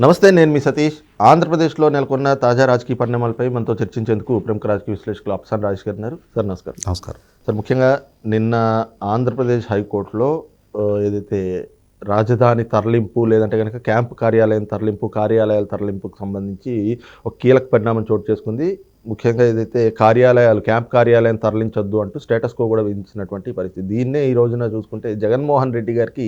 నమస్తే నేను మీ సతీష్. ఆంధ్రప్రదేశ్లో నెలకొన్న తాజా రాజకీయ పరిణామాలపై మనతో చర్చించేందుకు ప్రముఖ రాజకీయ విశ్లేషకులు అప్సాన్ రాజేష్ గారు ఉన్నారు. సార్ నమస్కారం. నమస్కారం. సార్ ముఖ్యంగా నిన్న ఆంధ్రప్రదేశ్ హైకోర్టులో ఏదైతే రాజధాని తరలింపు లేదంటే కనుక క్యాంపు కార్యాలయం తరలింపు కార్యాలయాల తరలింపుకు సంబంధించి ఒక కీలక పరిణామం చోటు చేసుకుంది. ముఖ్యంగా ఏదైతే కార్యాలయాలు క్యాంప్ కార్యాలయం తరలించొద్దు అంటూ స్టేటస్ కో కూడా విధించినటువంటి పరిస్థితి. దీన్నే ఈ రోజున చూసుకుంటే జగన్మోహన్ రెడ్డి గారికి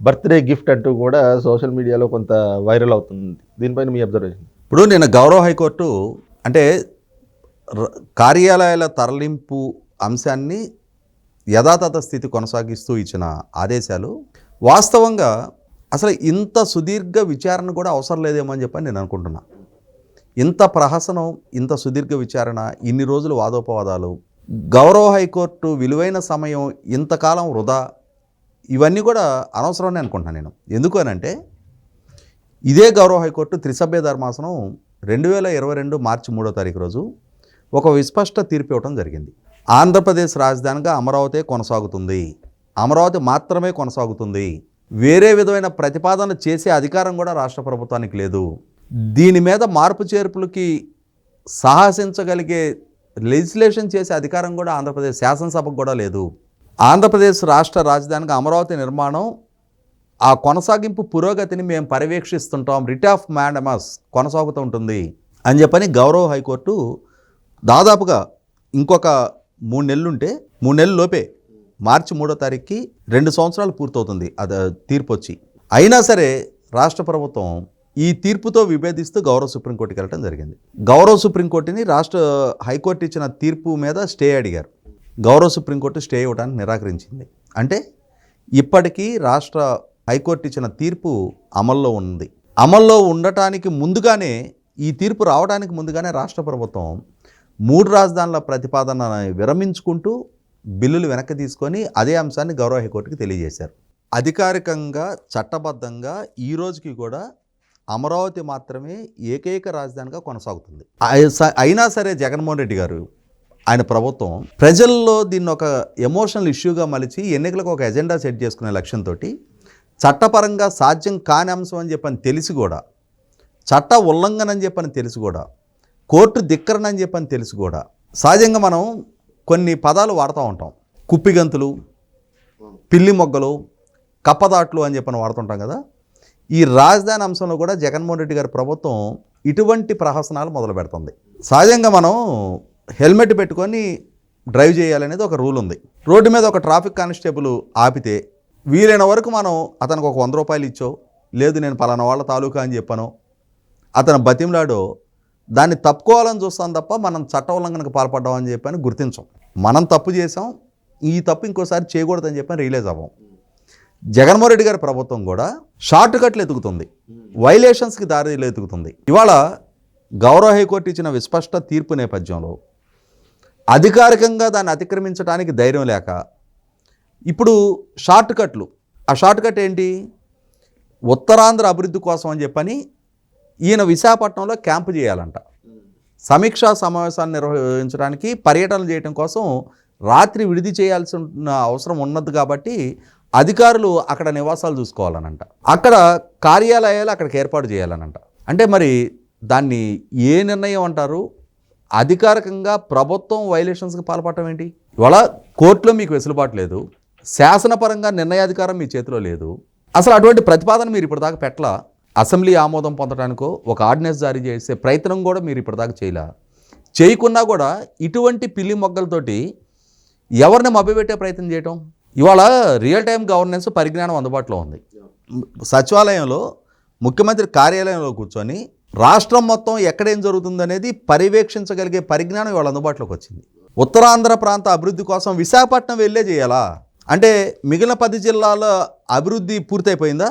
బర్త్డే గిఫ్ట్ అంటూ కూడా సోషల్ మీడియాలో కొంత వైరల్ అవుతుంది. దీనిపైన మీ అబ్జర్వేషన్? ఇప్పుడు నేను గౌరవ హైకోర్టు అంటే కార్యాలయాల తరలింపు అంశాన్ని యథాతథ స్థితి కొనసాగిస్తూ ఇచ్చిన ఆదేశాలు వాస్తవంగా అసలు ఇంత సుదీర్ఘ విచారణ కూడా అవసరం లేదేమో అని చెప్పని నేను అనుకుంటున్నా. ఇంత ప్రహసనం ఇంత సుదీర్ఘ విచారణ ఇన్ని రోజులు వాదోపవాదాలు గౌరవ హైకోర్టు విలువైన సమయం ఇంతకాలం వృధా ఇవన్నీ కూడా అనవసరమని అనుకుంటున్నాను నేను. ఎందుకు అని అంటే ఇదే గౌరవ హైకోర్టు త్రిసభ్య ధర్మాసనం రెండు వేల ఇరవై రెండు మార్చి మూడో తారీఖు రోజు ఒక విస్పష్ట తీర్పు ఇవ్వడం జరిగింది. ఆంధ్రప్రదేశ్ రాజధానిగా అమరావతి కొనసాగుతుంది. అమరావతి మాత్రమే కొనసాగుతుంది. వేరే విధమైన ప్రతిపాదన చేసే అధికారం కూడా రాష్ట్ర ప్రభుత్వానికి లేదు. దీని మీద మార్పు చేర్పులకి సాహసించగలిగే లెజిస్లేషన్ చేసే అధికారం కూడా ఆంధ్రప్రదేశ్ శాసనసభకు కూడా లేదు. ఆంధ్రప్రదేశ్ రాష్ట్ర రాజధానిగా అమరావతి నిర్మాణం ఆ కొనసాగింపు పురోగతిని మేము పర్యవేక్షిస్తుంటాం. రిట్ ఆఫ్ మ్యాండమస్ కొనసాగుతూ ఉంటుంది. అని చెప్పని గౌరవ హైకోర్టు దాదాపుగా ఇంకొక మూడు నెలలుంటే మూడు నెలలు లోపే మార్చి మూడో తారీఖుకి రెండు సంవత్సరాలు పూర్తవుతుంది. అది తీర్పు వచ్చి అయినా సరే రాష్ట్ర ప్రభుత్వం ఈ తీర్పుతో విభేదిస్తూ గౌరవ సుప్రీంకోర్టుకి వెళ్ళడం జరిగింది. గౌరవ సుప్రీంకోర్టుని రాష్ట్ర హైకోర్టు ఇచ్చిన తీర్పు మీద స్టే అడిగారు. గౌరవ సుప్రీంకోర్టు స్టే ఇవ్వడానికి నిరాకరించింది. అంటే ఇప్పటికీ రాష్ట్ర హైకోర్టు ఇచ్చిన తీర్పు అమల్లో ఉంది. అమల్లో ఉండటానికి ముందుగానే ఈ తీర్పు రావడానికి ముందుగానే రాష్ట్ర ప్రభుత్వం మూడు రాజధానుల ప్రతిపాదన విరమించుకుంటూ బిల్లులు వెనక్కి తీసుకొని అదే అంశాన్ని గౌరవ హైకోర్టుకి తెలియజేశారు. అధికారికంగా చట్టబద్ధంగా ఈ రోజుకి కూడా అమరావతి మాత్రమే ఏకైక రాజధానిగా కొనసాగుతుంది. అయినా సరే జగన్మోహన్ రెడ్డి గారు ఆయన ప్రభుత్వం ప్రజల్లో దీన్ని ఒక ఎమోషనల్ ఇష్యూగా మలిచి ఎన్నికలకు ఒక ఎజెండా సెట్ చేసుకునే లక్ష్యంతో చట్టపరంగా సాధ్యం కాని అంశం అని చెప్పని తెలిసి కూడా చట్ట ఉల్లంఘన అని చెప్పని తెలిసి కూడా కోర్టు ధిక్కరణ అని చెప్పని తెలిసి కూడా సహజంగా మనం కొన్ని పదాలు వాడుతూ ఉంటాం. కుప్పిగంతులు పిల్లి మొగ్గలు కప్పదాట్లు అని చెప్పని వాడుతుంటాం కదా. ఈ రాజధాని అంశంలో కూడా జగన్మోహన్ రెడ్డి గారి ప్రభుత్వం ఇటువంటి ప్రహసనాలు మొదలు పెడుతుంది. సహజంగా మనం హెల్మెట్ పెట్టుకొని డ్రైవ్ చేయాలనేది ఒక రూల్ ఉంది. రోడ్డు మీద ఒక ట్రాఫిక్ కానిస్టేబుల్ ఆపితే వీలైన వరకు మనం అతనికి ఒక వంద రూపాయలు ఇచ్చో లేదు నేను పలానా వాళ్ళ తాలూకా అని చెప్పాను అతను బతిమలాడో దాన్ని తప్పుకోవాలని చూస్తాం తప్ప మనం చట్ట ఉల్లంఘనకు పాల్పడ్డామని చెప్పని గుర్తించం. మనం తప్పు చేసాం ఈ తప్పు ఇంకోసారి చేయకూడదని చెప్పని రియలైజ్ అవ్వం. జగన్మోహన్ రెడ్డి గారి ప్రభుత్వం కూడా షార్ట్ కట్లు ఎతుకుతుంది. వైలేషన్స్కి దారిలో ఎతుకుతుంది. ఇవాళ గౌరవ హైకోర్టు ఇచ్చిన విస్పష్ట తీర్పు నేపథ్యంలో అధికారికంగా దాన్ని అతిక్రమించడానికి ధైర్యం లేక ఇప్పుడు షార్ట్ కట్లు ఆ షార్ట్ కట్ ఏంటి? ఉత్తరాంధ్ర అభివృద్ధి కోసం అని చెప్పని ఈయన విశాఖపట్నంలో క్యాంపు చేయాలంట. సమీక్షా సమావేశాన్ని నిర్వహించడానికి పర్యటనలు చేయడం కోసం రాత్రి విడిది చేయాల్సిన అవసరం ఉన్నది కాబట్టి అధికారులు అక్కడ నివాసాలు చూసుకోవాలనంట. అక్కడ కార్యాలయాలు అక్కడికి ఏర్పాటు చేయాలనంట. అంటే మరి దాన్ని ఏ నిర్ణయం అంటారు? అధికారికంగా ప్రభుత్వం వైలేషన్స్కి పాల్పడటం ఏంటి? ఇవాళ కోర్టులో మీకు వెసులుబాటు లేదు. శాసనపరంగా నిర్ణయాధికారం మీ చేతిలో లేదు. అసలు అటువంటి ప్రతిపాదన మీరు ఇప్పటిదాకా పెట్టల? అసెంబ్లీ ఆమోదం పొందడానికో ఒక ఆర్డినెన్స్ జారీ చేసే ప్రయత్నం కూడా మీరు ఇప్పటిదాకా చేయలే. చేయకున్నా కూడా ఇటువంటి పిల్లి మొగ్గలతోటి ఎవరిని మభ్యపెట్టే ప్రయత్నం చేయటం? ఇవాళ రియల్ టైం గవర్నెన్స్ పరిజ్ఞానం అందుబాటులో ఉంది. సచివాలయంలో ముఖ్యమంత్రి కార్యాలయంలో కూర్చొని రాష్ట్రం మొత్తం ఎక్కడేం జరుగుతుందనేది పర్యవేక్షించగలిగే పరిజ్ఞానం ఇవాళ అందుబాటులోకి వచ్చింది. ఉత్తరాంధ్ర ప్రాంత అభివృద్ధి కోసం విశాఖపట్నం వెళ్ళే చేయాలా? అంటే మిగిలిన పది జిల్లాల అభివృద్ధి పూర్తయిపోయిందా?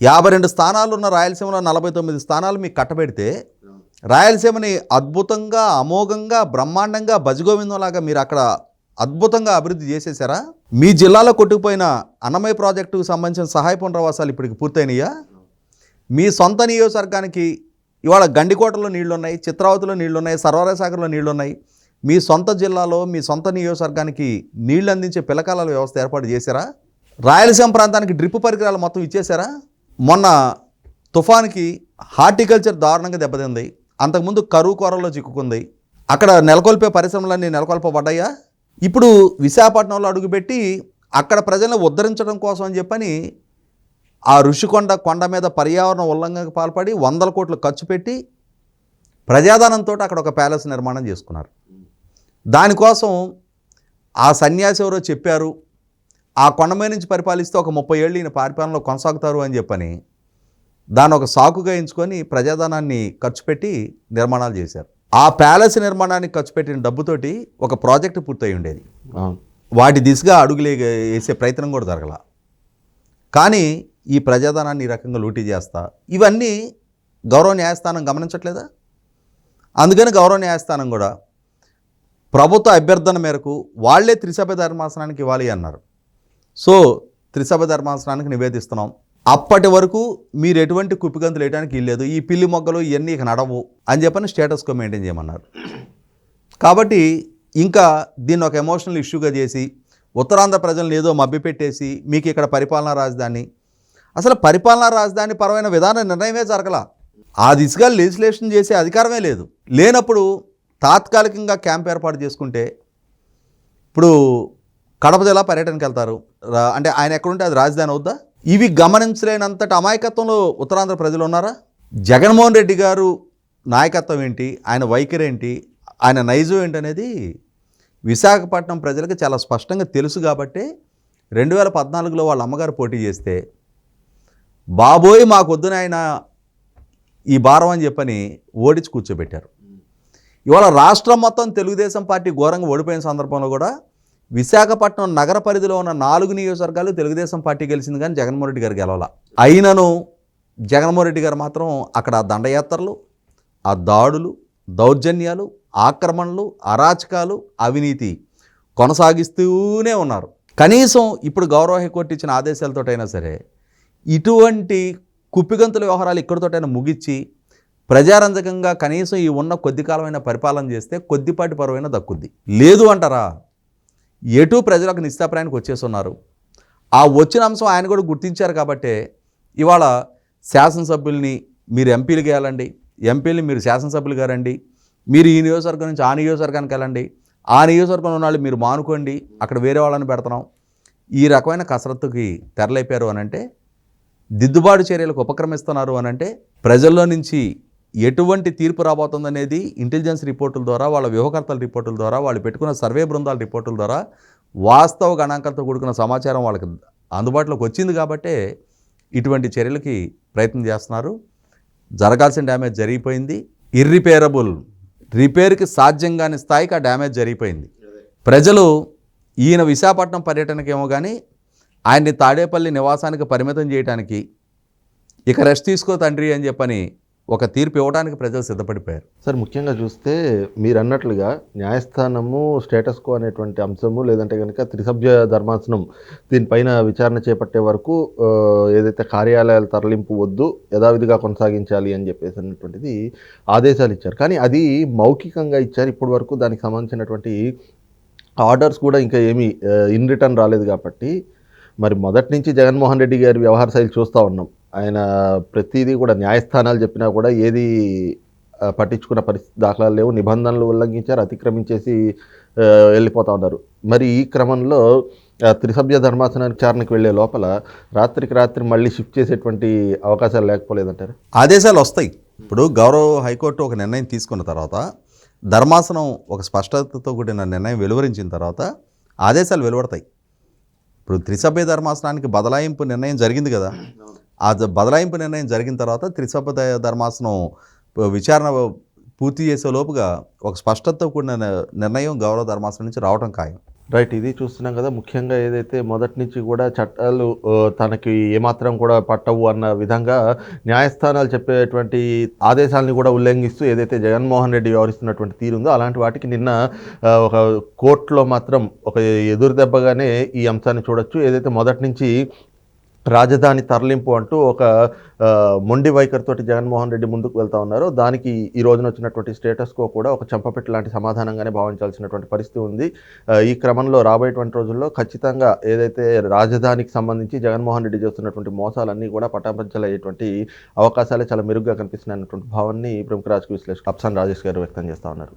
యాభై రెండు స్థానాలు ఉన్న రాయలసీమలో నలభై తొమ్మిది స్థానాలు మీకు కట్టబెడితే రాయలసీమని అద్భుతంగా అమోఘంగా బ్రహ్మాండంగా భజగోవిందంలాగా మీరు అక్కడ అద్భుతంగా అభివృద్ధి చేసేసారా? మీ జిల్లాలో కొట్టుకుపోయిన అన్నమయ్య ప్రాజెక్టుకు సంబంధించిన సహాయ పునరావాసాలు ఇప్పటికి పూర్తయినాయా? మీ సొంత నియోజకవర్గానికి ఇవాళ గండికోటలో నీళ్ళున్నాయి చిత్రావతిలో నీళ్ళున్నాయి ఉన్నాయి సర్వరాసాగర్లో ఉన్నాయి మీ సొంత జిల్లాలో మీ సొంత నియోజకవర్గానికి నీళ్ళు అందించే పిలకాల వ్యవస్థ ఏర్పాటు చేశారా? రాయలసీమ ప్రాంతానికి డ్రిప్ పరికరాలు మొత్తం ఇచ్చేశారా? మొన్న తుఫాన్కి హార్టికల్చర్ దారుణంగా దెబ్బతింది. అంతకుముందు కరువు కొరల్లో చిక్కుకుంది. అక్కడ నెలకొల్పే పరిశ్రమలన్నీ నెలకొల్పబడ్డాయా? ఇప్పుడు విశాఖపట్నంలో అడుగుపెట్టి అక్కడ ప్రజలను ఉద్ధరించడం కోసం అని చెప్పని ఆ ఋషికొండ కొండ మీద పర్యావరణ ఉల్లంఘనకు పాల్పడి వందల కోట్లు ఖర్చు పెట్టి ప్రజాధనంతో అక్కడ ఒక ప్యాలెస్ నిర్మాణం చేసుకున్నారు. దానికోసం ఆ సన్యాసి ఎవరో చెప్పారు ఆ కొండ మీద నుంచి పరిపాలిస్తే ఒక ముప్పై ఏళ్ళు ఈయన పరిపాలనలో కొనసాగుతారు అని చెప్పని దాన్ని ఒక సాకుగా ఎంచుకొని ప్రజాధనాన్ని ఖర్చు పెట్టి నిర్మాణాలు చేశారు. ఆ ప్యాలెస్ నిర్మాణానికి ఖర్చు పెట్టిన డబ్బుతోటి ఒక ప్రాజెక్టు పూర్తయి ఉండేది. వాటి దిశగా అడుగులే వేసే ప్రయత్నం కూడా జరగల. కానీ ఈ ప్రజాధనాన్ని ఈ రకంగా లూటీ చేస్తా ఇవన్నీ గౌరవ న్యాయస్థానం గమనించట్లేదా? అందుకని గౌరవ న్యాయస్థానం కూడా ప్రభుత్వ అభ్యర్థన మేరకు వాళ్ళే త్రిసభ్య ధర్మాసనానికి ఇవ్వాలి అన్నారు. సో త్రిసభ ధర్మాసనానికి నివేదిస్తున్నాం. అప్పటి వరకు మీరు ఎటువంటి కుప్పిగంతులు వేయడానికి ఇల్లేదు ఈ పిల్లి మొగ్గలు ఇవన్నీ ఇక నడవు అని చెప్పని స్టేటస్కో మెయింటైన్ చేయమన్నారు. కాబట్టి ఇంకా దీన్ని ఒక ఎమోషనల్ ఇష్యూగా చేసి ఉత్తరాంధ్ర ప్రజలను ఏదో మభ్యపెట్టేసి మీకు ఇక్కడ పరిపాలనా రాజధాని. అసలు పరిపాలనా రాజధాని పరమైన విధాన నిర్ణయమే జరగల. ఆ దిశగా లెజిస్లేషన్ చేసే అధికారమే లేదు. లేనప్పుడు తాత్కాలికంగా క్యాంప్ ఏర్పాటు చేసుకుంటే ఇప్పుడు కడప జిల్లా పర్యటనకి వెళ్తారు. అంటే ఆయన ఎక్కడుంటే అది రాజధాని అవుద్దా? ఇవి గమనించలేనంతటి అమాయకత్వంలో ఉత్తరాంధ్ర ప్రజలు ఉన్నారా? జగన్మోహన్ రెడ్డి గారు నాయకత్వం ఏంటి? ఆయన వైఖరి ఏంటి? ఆయన నైజం ఏంటి అనేది విశాఖపట్నం ప్రజలకు చాలా స్పష్టంగా తెలుసు కాబట్టి రెండు వేల పద్నాలుగులో వాళ్ళ అమ్మగారు పోటీ చేస్తే బాబోయ్ మాకొద్దున ఆయన ఈ భారం అని చెప్పని ఓడించి కూర్చోబెట్టారు. ఇవాళ రాష్ట్రం మొత్తం తెలుగుదేశం పార్టీ ఘోరంగా ఓడిపోయిన సందర్భంలో కూడా విశాఖపట్నం నగర పరిధిలో ఉన్న నాలుగు నియోజకవర్గాలు తెలుగుదేశం పార్టీ గెలిచింది కానీ జగన్మోహన్ రెడ్డి గారు గెలవాల. అయినను జగన్మోహన్ రెడ్డి గారు మాత్రం అక్కడ దండయాత్రలు ఆ దాడులు దౌర్జన్యాలు ఆక్రమణలు అరాచకాలు అవినీతి కొనసాగిస్తూనే ఉన్నారు. కనీసం ఇప్పుడు గౌరవ హైకోర్టు ఇచ్చిన ఆదేశాలతోటైనా సరే ఇటువంటి కుప్పిగంతుల వ్యవహారాలు ఇక్కడితోటైనా ముగించి ప్రజారంజకంగా కనీసం ఈ ఉన్న కొద్ది కాలమైన పరిపాలన చేస్తే కొద్దిపాటి పరువైనా దక్కుద్ది. లేదు అంటారా? ఎటు ప్రజలకు నిస్తాప్రాయానికి వచ్చేస్తున్నారు? ఆ వచ్చిన అంశం ఆయన కూడా గుర్తించారు కాబట్టే ఇవాళ శాసనసభ్యుల్ని మీరు ఎంపీలు గేయాలండి ఎంపీలు మీరు శాసనసభ్యులు గారండి మీరు ఈ నియోజకవర్గం నుంచి ఆ నియోజకవర్గానికి వెళ్ళండి ఆ నియోజకవర్గంలో ఉన్న వాళ్ళు మీరు మానుకోండి అక్కడ వేరే వాళ్ళని పెడతాం ఈ రకమైన కసరత్తుకి తెరలైపోయారు అనంటే దిద్దుబాటు చర్యలకు ఉపక్రమిస్తున్నారు అనంటే ప్రజల్లో నుంచి ఎటువంటి తీర్పు రాబోతుందనేది ఇంటెలిజెన్స్ రిపోర్టుల ద్వారా వాళ్ళ వ్యూహకర్తల రిపోర్టుల ద్వారా వాళ్ళు పెట్టుకున్న సర్వే బృందాల రిపోర్టుల ద్వారా వాస్తవ గణాంకాలతో కూడుకున్న సమాచారం వాళ్ళకి అందుబాటులోకి వచ్చింది కాబట్టే ఇటువంటి చర్యలకి ప్రయత్నం చేస్తున్నారు. జరగాల్సిన డ్యామేజ్ జరిగిపోయింది. ఇర్రిపేరబుల్ రిపేర్కి సాధ్యం కాని స్థాయికి ఆ డ్యామేజ్ జరిగిపోయింది. ప్రజలు ఈయన విశాఖపట్నం పర్యటనకేమో కానీ ఆయన్ని తాడేపల్లి నివాసానికి పరిమితం చేయడానికి ఇక రెస్ట్ తీసుకో తండ్రి అని చెప్పని ఒక తీర్పు ఇవ్వడానికి ప్రజలు సిద్ధపడిపోయారు. సార్ ముఖ్యంగా చూస్తే మీరు అన్నట్లుగా న్యాయస్థానము స్టేటస్ కో అనేటువంటి అంశము లేదంటే కనుక త్రిసభ్య ధర్మాసనం దీనిపైన విచారణ చేపట్టే వరకు ఏదైతే కార్యాలయాల తరలింపు వద్దు యథావిధిగా కొనసాగించాలి అని చెప్పేసి అన్నటువంటిది ఆదేశాలు ఇచ్చారు. కానీ అది మౌఖికంగా ఇచ్చారు. ఇప్పటి వరకు దానికి సంబంధించినటువంటి ఆర్డర్స్ కూడా ఇంకా ఏమీ ఇన్ రిటర్న్ రాలేదు కాబట్టి మరి మొదటి నుంచి జగన్మోహన్ రెడ్డి గారి వ్యవహార శైలి చూస్తూ ఉన్నాం. ఆయన ప్రతిదీ కూడా న్యాయస్థానాలు చెప్పినా కూడా ఏది పట్టించుకున్న పరిస్థితి దాఖలాలు లేవు. నిబంధనలు ఉల్లంఘించారు అతిక్రమించేసి వెళ్ళిపోతా ఉన్నారు. మరి ఈ క్రమంలో త్రిసభ్య ధర్మాసనానికి విచారణకు వెళ్ళే లోపల రాత్రికి రాత్రి మళ్ళీ షిఫ్ట్ చేసేటువంటి అవకాశాలు లేకపోలేదంటారు? ఆదేశాలు వస్తాయి. ఇప్పుడు గౌరవ హైకోర్టు ఒక నిర్ణయం తీసుకున్న తర్వాత ధర్మాసనం ఒక స్పష్టతతో కూడిన నిర్ణయం వెలువరించిన తర్వాత ఆదేశాలు వెలువడతాయి. ఇప్పుడు త్రిసభ్య ధర్మాసనానికి బదలాయింపు నిర్ణయం జరిగింది కదా. ఆ జ- బదలాయింపు నిర్ణయం జరిగిన తర్వాత త్రిసభ్య ధర్మాసనం విచారణ పూర్తి చేసే లోపుగా ఒక స్పష్టతతో కూడిన నిర్ణయం గౌరవ ధర్మాసనం నుంచి రావడం ఖాయం. రైట్ ఇది చూస్తున్నాం కదా ముఖ్యంగా ఏదైతే మొదటి నుంచి కూడా చట్టాలు తనకి ఏమాత్రం కూడా పట్టవు అన్న విధంగా న్యాయస్థానాలు చెప్పేటువంటి ఆదేశాలను కూడా ఉల్లంఘిస్తూ ఏదైతే జగన్మోహన్ రెడ్డి వ్యవహరిస్తున్నటువంటి తీరు ఉందో అలాంటి వాటికి నిన్న ఒక కోర్టులో మాత్రం ఒక ఎదురు దెబ్బగానే ఈ అంశాన్ని చూడొచ్చు. ఏదైతే మొదటి నుంచి రాజధాని తరలింపు అంటూ ఒక మొండి వైఖరితోటి జగన్మోహన్ రెడ్డి ముందుకు వెళ్తా ఉన్నారు. దానికి ఈ రోజున వచ్చినటువంటి స్టేటస్ కో కూడా ఒక చెంపపెట్టు లాంటి సమాధానంగానే భావించాల్సినటువంటి పరిస్థితి ఉంది. ఈ క్రమంలో రాబోయేటువంటి రోజుల్లో ఖచ్చితంగా ఏదైతే రాజధానికి సంబంధించి జగన్మోహన్ రెడ్డి చేస్తున్నటువంటి మోసాలన్నీ కూడా పటాపంచలయ్యేటువంటి అవకాశాలే చాలా మెరుగ్గా కనిపిస్తున్నాయన్నటువంటి భావాన్ని ప్రముఖ రాజకీయ విశ్లేషకు అప్సాన్ రాజేష్ గారు వ్యక్తం చేస్తూ ఉన్నారు.